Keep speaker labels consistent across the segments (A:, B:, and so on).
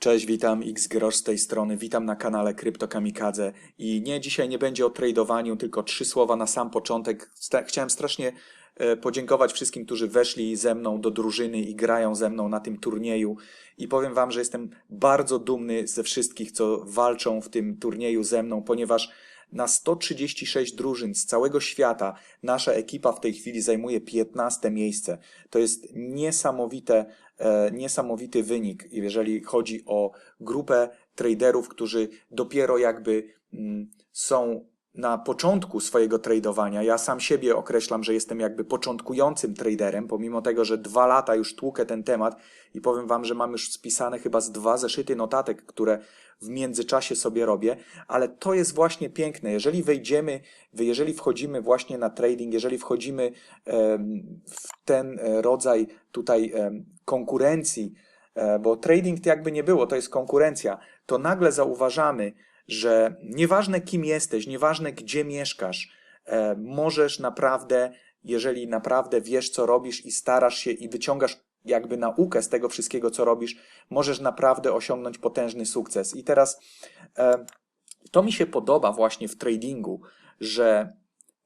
A: Cześć, witam, X Grosz z tej strony, witam na kanale Krypto Kamikadze i nie, dzisiaj nie będzie o tradowaniu, tylko trzy słowa na sam początek. Chciałem strasznie e, podziękować wszystkim, którzy weszli ze mną do drużyny i grają ze mną na tym turnieju i powiem wam, że jestem bardzo dumny ze wszystkich, co walczą w tym turnieju ze mną, ponieważ na 136 drużyn z całego świata nasza ekipa w tej chwili zajmuje 15 miejsce. To jest niesamowite, niesamowity wynik, jeżeli chodzi o grupę traderów, którzy dopiero jakby mm, są na początku swojego tradowania. Ja sam siebie określam, że jestem jakby początkującym traderem, pomimo tego, że dwa lata już tłukę ten temat i powiem wam, że mam już spisane chyba z dwa zeszyty notatek, które w międzyczasie sobie robię, ale to jest właśnie piękne. Jeżeli wejdziemy, jeżeli wchodzimy właśnie na trading, jeżeli wchodzimy w ten e, rodzaj tutaj konkurencji, e, bo trading to jakby nie było, to jest konkurencja, to nagle zauważamy, że nieważne kim jesteś, nieważne gdzie mieszkasz, e, możesz naprawdę, jeżeli naprawdę wiesz co robisz i starasz się i wyciągasz jakby naukę z tego wszystkiego co robisz, możesz naprawdę osiągnąć potężny sukces. I teraz e, to mi się podoba właśnie w tradingu, że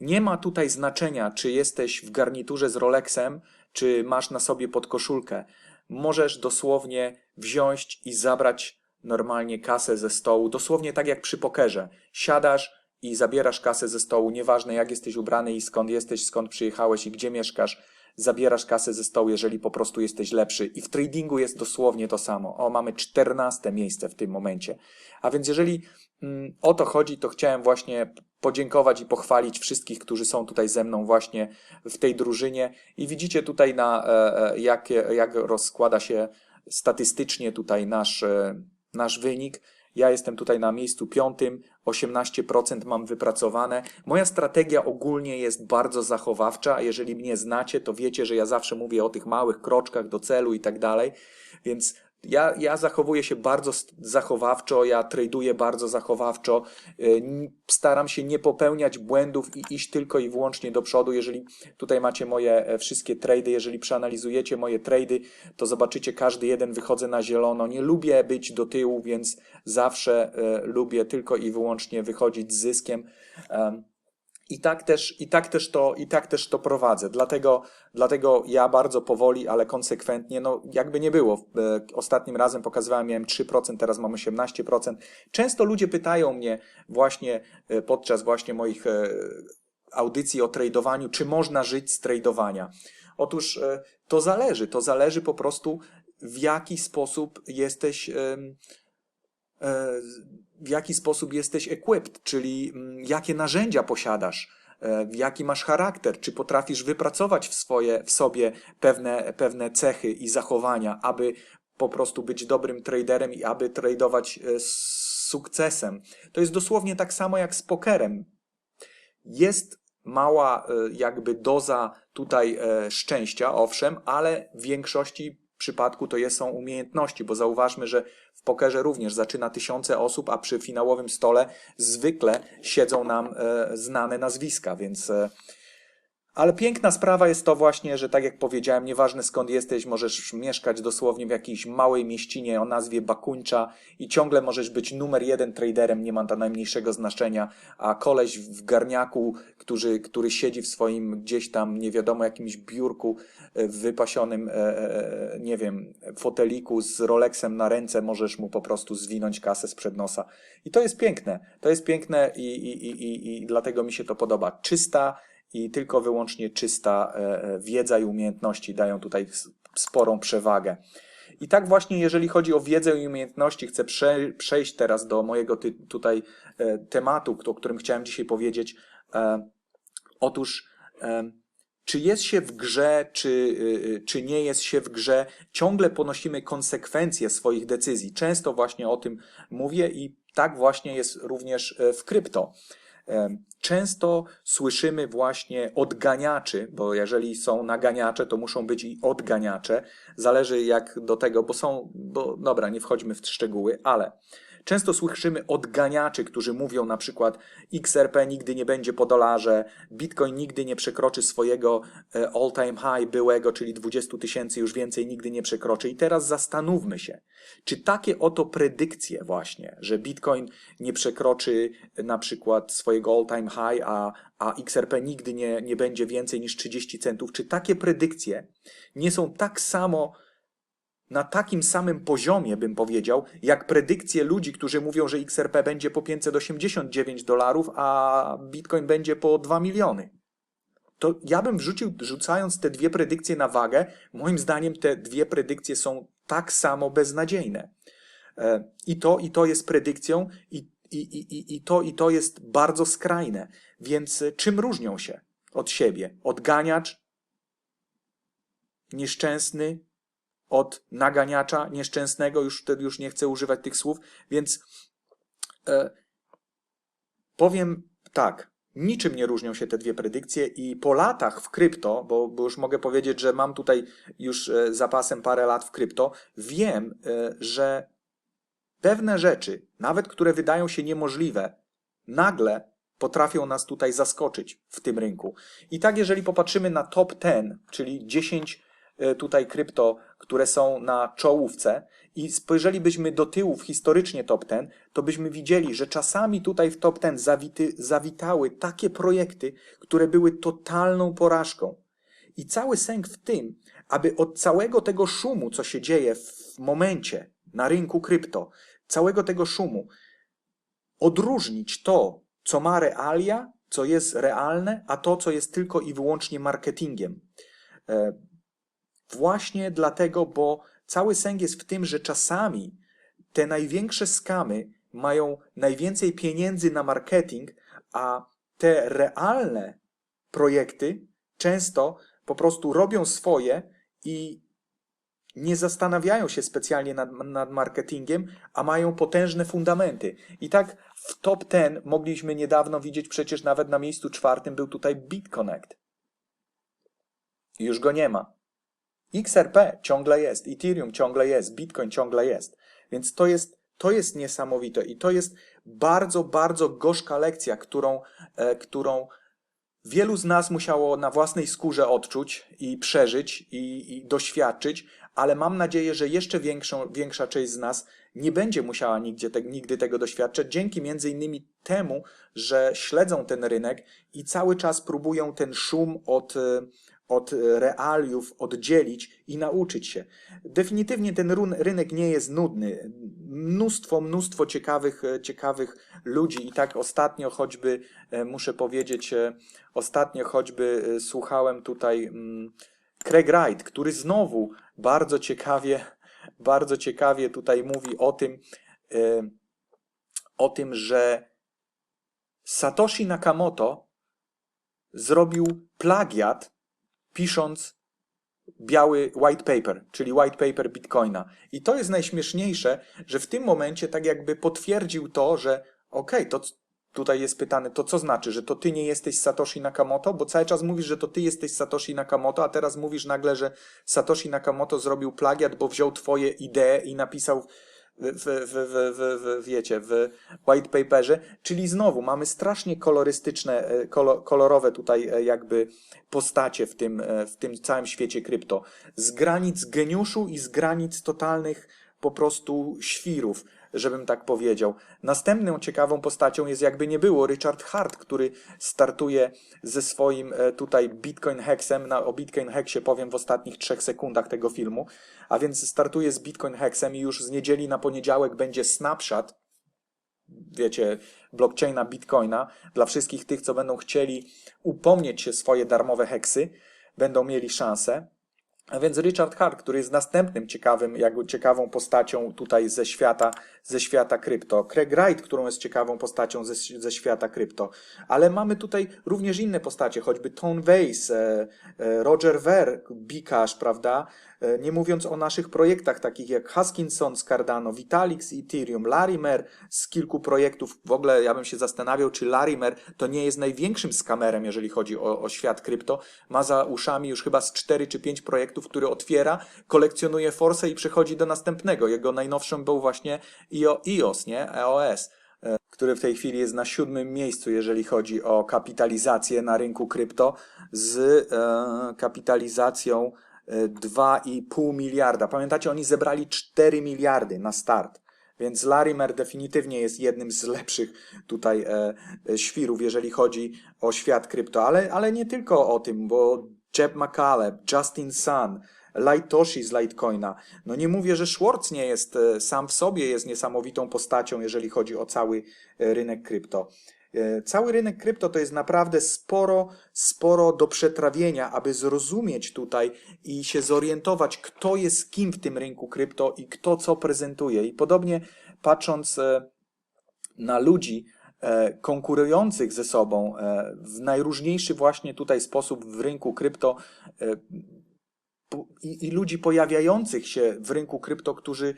A: nie ma tutaj znaczenia, czy jesteś w garniturze z Rolexem, czy masz na sobie podkoszulkę. Możesz dosłownie wziąć i zabrać normalnie kasę ze stołu, dosłownie tak jak przy pokerze. Siadasz i zabierasz kasę ze stołu, nieważne jak jesteś ubrany i skąd jesteś, skąd przyjechałeś i gdzie mieszkasz, zabierasz kasę ze stołu, jeżeli po prostu jesteś lepszy. I w tradingu jest dosłownie to samo. O, mamy 14 miejsce w tym momencie. A więc jeżeli mm, o to chodzi, to chciałem właśnie podziękować i pochwalić wszystkich, którzy są tutaj ze mną właśnie w tej drużynie. I widzicie tutaj na e, e, jak, jak rozkłada się statystycznie tutaj nasz, e, nasz wynik. Ja jestem tutaj na miejscu piątym, 18% mam wypracowane. Moja strategia ogólnie jest bardzo zachowawcza, jeżeli mnie znacie, to wiecie, że ja zawsze mówię o tych małych kroczkach do celu i tak dalej, więc ja, ja zachowuję się bardzo zachowawczo, ja traduję bardzo zachowawczo, y, staram się nie popełniać błędów i iść tylko i wyłącznie do przodu. Jeżeli tutaj macie moje e, wszystkie trady, jeżeli przeanalizujecie moje trady, to zobaczycie każdy jeden wychodzę na zielono. Nie lubię być do tyłu, więc zawsze e, lubię tylko i wyłącznie wychodzić z zyskiem. Em, i tak też, i tak też to, i tak też to prowadzę. Dlatego, dlatego ja bardzo powoli, ale konsekwentnie, no jakby nie było. e, Ostatnim razem pokazywałem, miałem 3%, teraz mam 18%. Często ludzie pytają mnie właśnie e, podczas właśnie moich e, audycji o tradowaniu, czy można żyć z tradowania. Otóż to zależy, to zależy po prostu w jaki sposób jesteś w jaki sposób jesteś equipped, czyli mm, jakie narzędzia posiadasz, e, jaki masz charakter, czy potrafisz wypracować w, swoje, w sobie pewne, pewne cechy i zachowania, aby po prostu być dobrym traderem i aby tradować e, z sukcesem. To jest dosłownie tak samo jak z pokerem. Jest mała e, jakby doza tutaj e, szczęścia, owszem, ale w większości przypadku to jest, są umiejętności, bo zauważmy, że w pokerze również zaczyna tysiące osób, a przy finałowym stole zwykle siedzą nam e, znane nazwiska, więc e, ale piękna sprawa jest to właśnie, że tak jak powiedziałem, nieważne skąd jesteś, możesz mieszkać dosłownie w jakiejś małej mieścinie o nazwie Bakuńcza i ciągle możesz być numer jeden traderem, nie ma to najmniejszego znaczenia, a koleś w garniaku, który, który siedzi w swoim gdzieś tam, nie wiadomo, jakimś biurku e, w wypasionym, e, e, nie wiem, foteliku z Rolexem na ręce, możesz mu po prostu zwinąć kasę sprzed nosa. I to jest piękne. To jest piękne i, i, i, i, i dlatego mi się to podoba. Czysta, i tylko wyłącznie czysta e, e, wiedza i umiejętności dają tutaj sporą przewagę. I tak właśnie, jeżeli chodzi o wiedzę i umiejętności, chcę prze, przejść teraz do mojego ty, tutaj e, tematu, o którym chciałem dzisiaj powiedzieć. E, otóż, e, czy jest się w grze, czy, y, czy nie jest się w grze, ciągle ponosimy konsekwencje swoich decyzji. Często właśnie o tym mówię i tak właśnie jest również e, w krypto. Często słyszymy właśnie odganiaczy, bo jeżeli są naganiacze, to muszą być i odganiacze. Zależy jak do tego, bo są, bo dobra, nie wchodźmy w szczegóły, ale Często słyszymy odganiaczy, którzy mówią na przykład XRP nigdy nie będzie po dolarze, Bitcoin nigdy nie przekroczy swojego e, all-time high byłego, czyli 20 tysięcy już więcej nigdy nie przekroczy. I teraz zastanówmy się, czy takie oto predykcje właśnie, że Bitcoin nie przekroczy e, na przykład swojego all-time high, a, a XRP nigdy nie, nie będzie więcej niż 30 centów, czy takie predykcje nie są tak samo na takim samym poziomie, bym powiedział, jak predykcje ludzi, którzy mówią, że XRP będzie po 589 dolarów, a Bitcoin będzie po 2 miliony. To ja bym wrzucił, rzucając te dwie predykcje na wagę, moim zdaniem te dwie predykcje są tak samo beznadziejne. E, I to, i to jest predykcją, i, i, i, i, to, i to jest bardzo skrajne. Więc e, czym różnią się od siebie? Odganiacz, nieszczęsny, od naganiacza nieszczęsnego, już wtedy już nie chcę używać tych słów, więc e, powiem tak, niczym nie różnią się te dwie predykcje i po latach w krypto, bo, bo już mogę powiedzieć, że mam tutaj już e, zapasem parę lat w krypto, wiem, e, że pewne rzeczy, nawet które wydają się niemożliwe, nagle potrafią nas tutaj zaskoczyć w tym rynku. I tak, jeżeli popatrzymy na top 10, czyli 10 E, tutaj krypto, które są na czołówce i spojrzelibyśmy do tyłu w historycznie top 10, to byśmy widzieli, że czasami tutaj w top 10 zawity, zawitały takie projekty, które były totalną porażką. I cały sęk w tym, aby od całego tego szumu, co się dzieje w momencie na rynku krypto, całego tego szumu, odróżnić to, co ma realia, co jest realne, a to, co jest tylko i wyłącznie marketingiem. Właśnie dlatego, bo cały sęk jest w tym, że czasami te największe skamy mają najwięcej pieniędzy na marketing, a te realne projekty często po prostu robią swoje i nie zastanawiają się specjalnie nad, nad, marketingiem, a mają potężne fundamenty. I tak w top 10 mogliśmy niedawno widzieć, przecież nawet na miejscu czwartym był tutaj BitConnect. Już go nie ma. XRP ciągle jest, Ethereum ciągle jest, Bitcoin ciągle jest. Więc to jest, to jest niesamowite i to jest bardzo, bardzo gorzka lekcja, którą, e, którą wielu z nas musiało na własnej skórze odczuć i przeżyć i, i doświadczyć, ale mam nadzieję, że jeszcze większą, większa część z nas nie będzie musiała nigdzie te, nigdy tego doświadczać, dzięki między innymi temu, że śledzą ten rynek i cały czas próbują ten szum od, e, od realiów oddzielić i nauczyć się. Definitywnie ten rynek nie jest nudny. Mnóstwo, mnóstwo ciekawych, ciekawych ludzi i tak ostatnio choćby, e, muszę powiedzieć, e, ostatnio choćby e, słuchałem tutaj mm, Craig Wright, który znowu bardzo ciekawie, bardzo ciekawie tutaj mówi o tym, o tym, że Satoshi Nakamoto zrobił plagiat pisząc biały white paper, czyli white paper Bitcoina. I to jest najśmieszniejsze, że w tym momencie tak jakby potwierdził to, że okej, okay, to tutaj jest pytane, to co znaczy, że to ty nie jesteś Satoshi Nakamoto? Bo cały czas mówisz, że to ty jesteś Satoshi Nakamoto, a teraz mówisz nagle, że Satoshi Nakamoto zrobił plagiat, bo wziął twoje idee i napisał w, w, w, w, wiecie, w white paperze, czyli znowu mamy strasznie kolorystyczne, e, kolorowe tutaj e, jakby postacie w tym, e, w tym całym świecie krypto. Z granic geniuszu i z granic totalnych po prostu świrów żebym tak powiedział. Następną ciekawą postacią jest jakby nie było Richard Hart, który startuje ze swoim e, tutaj Bitcoin Hexem. Na, o Bitcoin Hexie powiem w ostatnich trzech sekundach tego filmu. A więc startuje z Bitcoin Hexem i już z niedzieli na poniedziałek będzie snapshot wiecie, blockchaina Bitcoina dla wszystkich tych, co będą chcieli upomnieć się swoje darmowe heksy, będą mieli szansę. A więc Richard Hart, który jest następnym ciekawym, jakby ciekawą postacią tutaj ze świata, ze świata krypto. Craig Wright, którą jest ciekawą postacią ze, ze świata krypto. Ale mamy tutaj również inne postacie, choćby Tone Vase, e, e, Roger Ver, Bikash, prawda? E, Nie mówiąc o naszych projektach takich jak Huskinson z Cardano, Vitalik z Ethereum, Larimer z kilku projektów. W ogóle ja bym się zastanawiał, czy Larimer to nie jest największym skamerem, jeżeli chodzi o, o świat krypto. Ma za uszami już chyba z 4 czy 5 projektów, które otwiera, kolekcjonuje forsę i przechodzi do następnego. Jego najnowszym był właśnie IO, EOS, nie? EOS e, który w tej chwili jest na siódmym miejscu, jeżeli chodzi o kapitalizację na rynku krypto, z e, kapitalizacją e, 2,5 miliarda. Pamiętacie, oni zebrali 4 miliardy na start. Więc Larimer definitywnie jest jednym z lepszych tutaj e, e, świrów, jeżeli chodzi o świat krypto. Ale, ale nie tylko o tym, bo Jeb McCaleb, Justin Sun, Lightoshi z Litecoina. No nie mówię, że Schwartz nie jest e, sam w sobie jest niesamowitą postacią, jeżeli chodzi o cały e, rynek krypto. E, Cały rynek krypto to jest naprawdę sporo, sporo do przetrawienia, aby zrozumieć tutaj i się zorientować, kto jest kim w tym rynku krypto i kto co prezentuje. I podobnie patrząc na ludzi konkurujących ze sobą w najróżniejszy właśnie tutaj sposób w rynku krypto, i, i ludzi pojawiających się w rynku krypto, którzy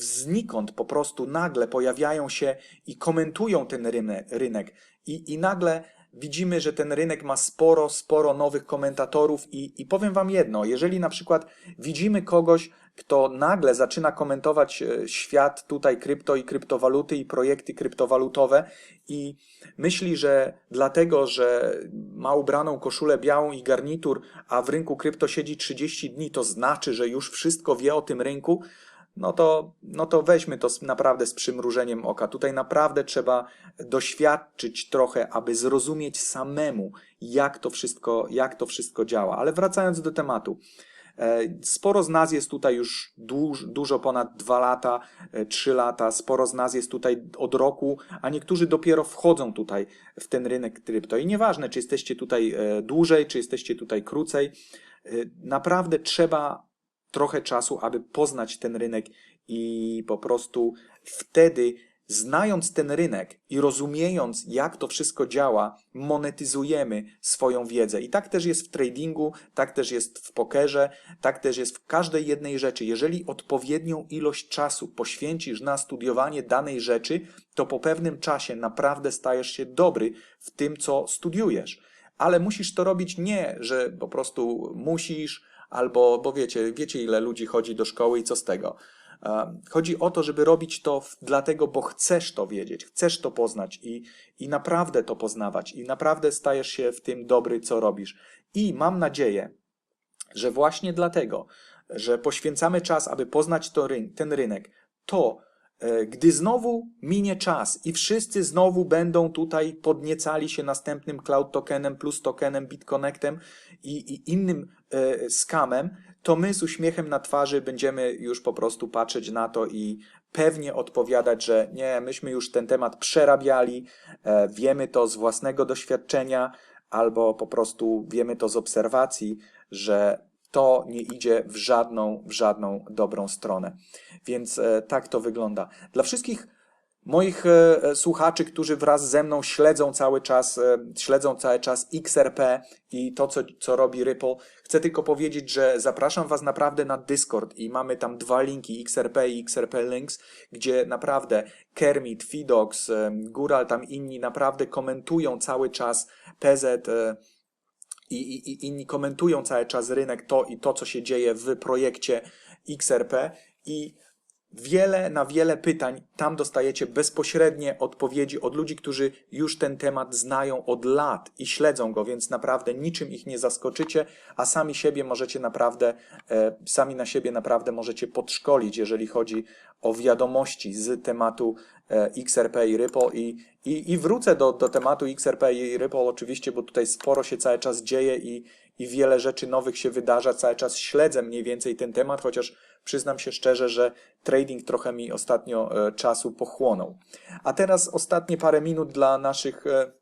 A: znikąd po prostu nagle pojawiają się i komentują ten rynek. I, I nagle widzimy, że ten rynek ma sporo, sporo nowych komentatorów i, i powiem Wam jedno, jeżeli na przykład widzimy kogoś, kto nagle zaczyna komentować e, świat tutaj krypto i kryptowaluty i projekty kryptowalutowe i myśli, że dlatego, że ma ubraną koszulę białą i garnitur, a w rynku krypto siedzi 30 dni, to znaczy, że już wszystko wie o tym rynku, no to, no to weźmy to naprawdę z przymrużeniem oka. Tutaj naprawdę trzeba doświadczyć trochę, aby zrozumieć samemu, jak to wszystko, jak to wszystko działa. Ale wracając do tematu. E, Sporo z nas jest tutaj już duż, dużo ponad dwa lata, e, trzy lata. Sporo z nas jest tutaj od roku, a niektórzy dopiero wchodzą tutaj w ten rynek krypto. I nieważne, czy jesteście tutaj e, dłużej, czy jesteście tutaj krócej, e, naprawdę trzeba trochę czasu, aby poznać ten rynek i po prostu wtedy, znając ten rynek i rozumiejąc, jak to wszystko działa, monetyzujemy swoją wiedzę. I tak też jest w tradingu, tak też jest w pokerze, tak też jest w każdej jednej rzeczy. Jeżeli odpowiednią ilość czasu poświęcisz na studiowanie danej rzeczy, to po pewnym czasie naprawdę stajesz się dobry w tym, co studiujesz. Ale musisz to robić nie, że po prostu musisz, albo, bo wiecie, wiecie ile ludzi chodzi do szkoły i co z tego. E, Chodzi o to, żeby robić to dlatego, bo chcesz to wiedzieć, chcesz to poznać i, i naprawdę to poznawać, i naprawdę stajesz się w tym dobry, co robisz. I mam nadzieję, że właśnie dlatego, że poświęcamy czas, aby poznać to ten rynek, to gdy znowu minie czas i wszyscy znowu będą tutaj podniecali się następnym cloud tokenem, plus tokenem, bitconnectem i, i innym e, skamem, to my z uśmiechem na twarzy będziemy już po prostu patrzeć na to i pewnie odpowiadać, że nie, myśmy już ten temat przerabiali, e, wiemy to z własnego doświadczenia, albo po prostu wiemy to z obserwacji, że to nie idzie w żadną, w żadną dobrą stronę. Więc e, tak to wygląda. Dla wszystkich moich e, e, słuchaczy, którzy wraz ze mną śledzą cały czas, śledzą cały czas XRP i to, co, co robi Ripple, chcę tylko powiedzieć, że zapraszam Was naprawdę na Discord i mamy tam dwa linki, XRP i XRP Links, gdzie naprawdę Kermit, Fidox, Gural, tam inni naprawdę komentują cały czas PZ, i, i, i inni komentują cały czas rynek, to i to, co się dzieje w projekcie XRP i wiele na wiele pytań. Tam dostajecie bezpośrednie odpowiedzi od ludzi, którzy już ten temat znają od lat i śledzą go, więc naprawdę niczym ich nie zaskoczycie, a sami siebie możecie naprawdę, e, sami na siebie naprawdę możecie podszkolić, jeżeli chodzi o wiadomości z tematu e, XRP i Ripple i, i, i wrócę do, do tematu XRP i Ripple oczywiście, bo tutaj sporo się cały czas dzieje i, i wiele rzeczy nowych się wydarza, cały czas śledzę mniej więcej ten temat, chociaż przyznam się szczerze, że trading trochę mi ostatnio e, czasu pochłonął. A teraz ostatnie parę minut dla naszych e,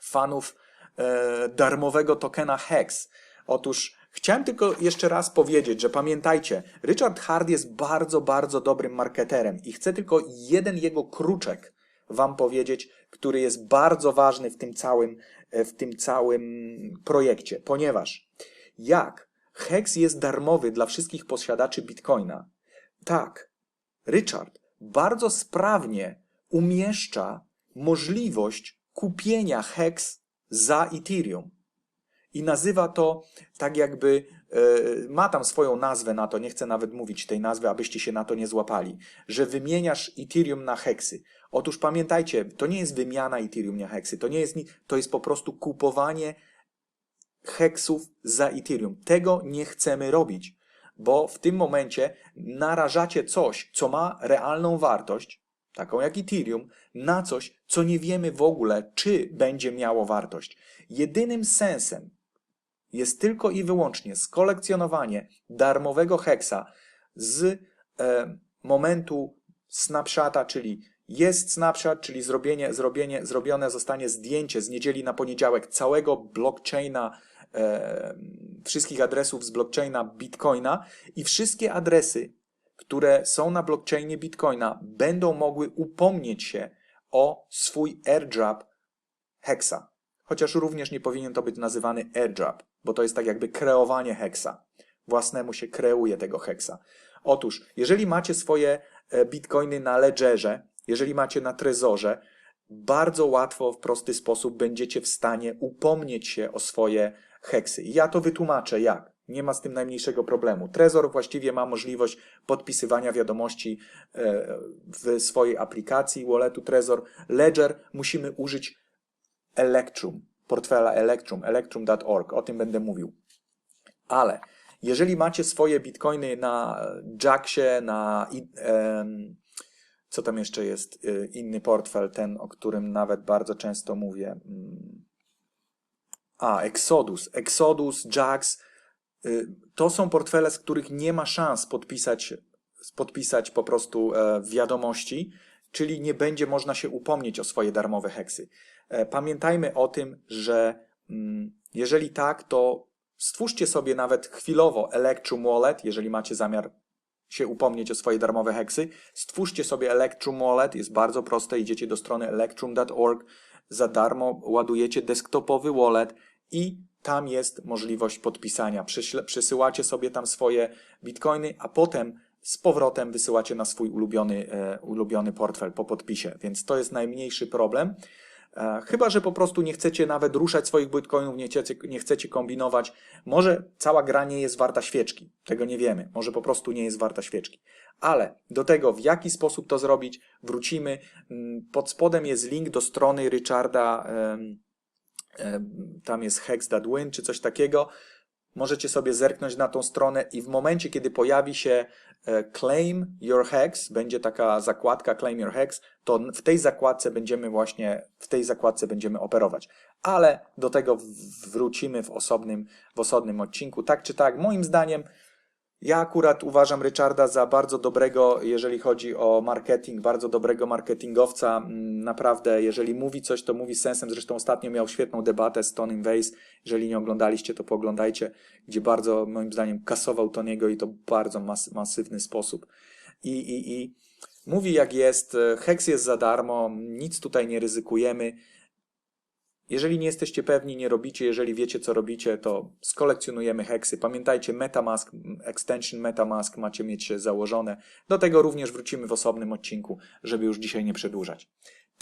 A: fanów e, darmowego tokena HEX. Otóż chciałem tylko jeszcze raz powiedzieć, że pamiętajcie, Richard Hard jest bardzo, bardzo dobrym marketerem i chcę tylko jeden jego kruczek wam powiedzieć, który jest bardzo ważny w tym całym, w tym całym projekcie, ponieważ jak Hex jest darmowy dla wszystkich posiadaczy Bitcoina. Tak, Richard bardzo sprawnie umieszcza możliwość kupienia Hex za Ethereum. I nazywa to tak jakby, e, ma tam swoją nazwę na to, nie chcę nawet mówić tej nazwy, abyście się na to nie złapali, że wymieniasz Ethereum na heksy. Otóż pamiętajcie, to nie jest wymiana Ethereum na heksy, to nie jest, to jest po prostu kupowanie heksów za Ethereum. Tego nie chcemy robić, bo w tym momencie narażacie coś, co ma realną wartość, taką jak Ethereum, na coś, co nie wiemy w ogóle, czy będzie miało wartość. Jedynym sensem jest tylko i wyłącznie skolekcjonowanie darmowego heksa z e, momentu snapshota, czyli jest snapshot, czyli zrobienie, zrobienie, zrobione zostanie zdjęcie z niedzieli na poniedziałek całego blockchaina, e, wszystkich adresów z blockchaina Bitcoina i wszystkie adresy, które są na blockchainie Bitcoina, będą mogły upomnieć się o swój airdrop hexa. Chociaż również nie powinien to być nazywany airdrop, bo to jest tak jakby kreowanie hexa. Własnemu się kreuje tego hexa. Otóż, jeżeli macie swoje e, bitcoiny na ledgerze, jeżeli macie na trezorze, bardzo łatwo, w prosty sposób będziecie w stanie upomnieć się o swoje heksy. Ja to wytłumaczę jak. Nie ma z tym najmniejszego problemu. Trezor właściwie ma możliwość podpisywania wiadomości e, w swojej aplikacji walletu Trezor. Ledger musimy użyć Electrum, portfela Electrum, electrum.org. O tym będę mówił. Ale jeżeli macie swoje bitcoiny na Jacksie, na co tam jeszcze jest, y, inny portfel, ten, o którym nawet bardzo często mówię. Mm. A, Exodus. Exodus, Jax. y, To są portfele, z których nie ma szans podpisać, podpisać po prostu e, wiadomości, czyli nie będzie można się upomnieć o swoje darmowe heksy. E, Pamiętajmy o tym, że mm, jeżeli tak, to stwórzcie sobie nawet chwilowo Electrum Wallet, jeżeli macie zamiar się upomnieć o swoje darmowe heksy. Stwórzcie sobie Electrum Wallet, jest bardzo proste, idziecie do strony electrum.org, za darmo ładujecie desktopowy wallet i tam jest możliwość podpisania. Przesyłacie sobie tam swoje bitcoiny, a potem z powrotem wysyłacie na swój ulubiony, e, ulubiony portfel po podpisie, więc to jest najmniejszy problem. E, Chyba, że po prostu nie chcecie nawet ruszać swoich bitcoinów, nie chcecie, nie chcecie kombinować. Może cała gra nie jest warta świeczki. Tego nie wiemy. Może po prostu nie jest warta świeczki. Ale do tego, w jaki sposób to zrobić, wrócimy. Mm, Pod spodem jest link do strony Richarda. Tam jest hex.win czy coś takiego. Możecie sobie zerknąć na tą stronę i w momencie, kiedy pojawi się e, Claim Your Hex, będzie taka zakładka Claim Your Hex, to w tej zakładce będziemy właśnie, w tej zakładce będziemy operować. Ale do tego wrócimy w osobnym, w osobnym odcinku. Tak czy tak, moim zdaniem, ja akurat uważam Richarda za bardzo dobrego, jeżeli chodzi o marketing, bardzo dobrego marketingowca. Mm, Naprawdę, jeżeli mówi coś, to mówi sensem. Zresztą ostatnio miał świetną debatę z Tonym Weiss. Jeżeli nie oglądaliście, to pooglądajcie, gdzie bardzo, moim zdaniem, kasował Toniego i to bardzo mas masywny sposób. I, i, I mówi jak jest, Hex jest za darmo, nic tutaj nie ryzykujemy. Jeżeli nie jesteście pewni, nie robicie, jeżeli wiecie co robicie, to skolekcjonujemy heksy. Pamiętajcie, Metamask, extension Metamask macie mieć założone. Do tego również wrócimy w osobnym odcinku, żeby już dzisiaj nie przedłużać.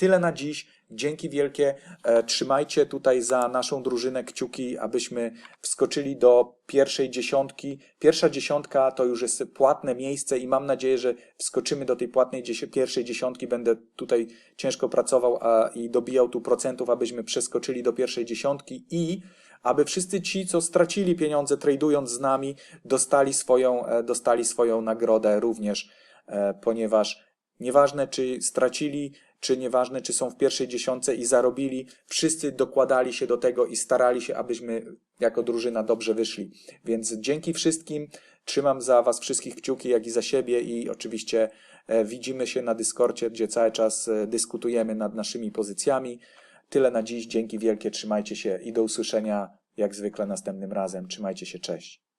A: Tyle na dziś. Dzięki wielkie. E, Trzymajcie tutaj za naszą drużynę kciuki, abyśmy wskoczyli do pierwszej dziesiątki. Pierwsza dziesiątka to już jest płatne miejsce i mam nadzieję, że wskoczymy do tej płatnej pierwszej dziesiątki. Będę tutaj ciężko pracował a, i dobijał tu procentów, abyśmy przeskoczyli do pierwszej dziesiątki i aby wszyscy ci, co stracili pieniądze tradując z nami, dostali swoją, e, dostali swoją nagrodę również, e, ponieważ nieważne czy stracili, czy nieważne czy są w pierwszej dziesiątce i zarobili, wszyscy dokładali się do tego i starali się, abyśmy jako drużyna dobrze wyszli. Więc dzięki wszystkim, trzymam za Was wszystkich kciuki, jak i za siebie i oczywiście e, widzimy się na Dyskordzie, gdzie cały czas e, dyskutujemy nad naszymi pozycjami. Tyle na dziś, dzięki wielkie, trzymajcie się i do usłyszenia jak zwykle następnym razem. Trzymajcie się, cześć.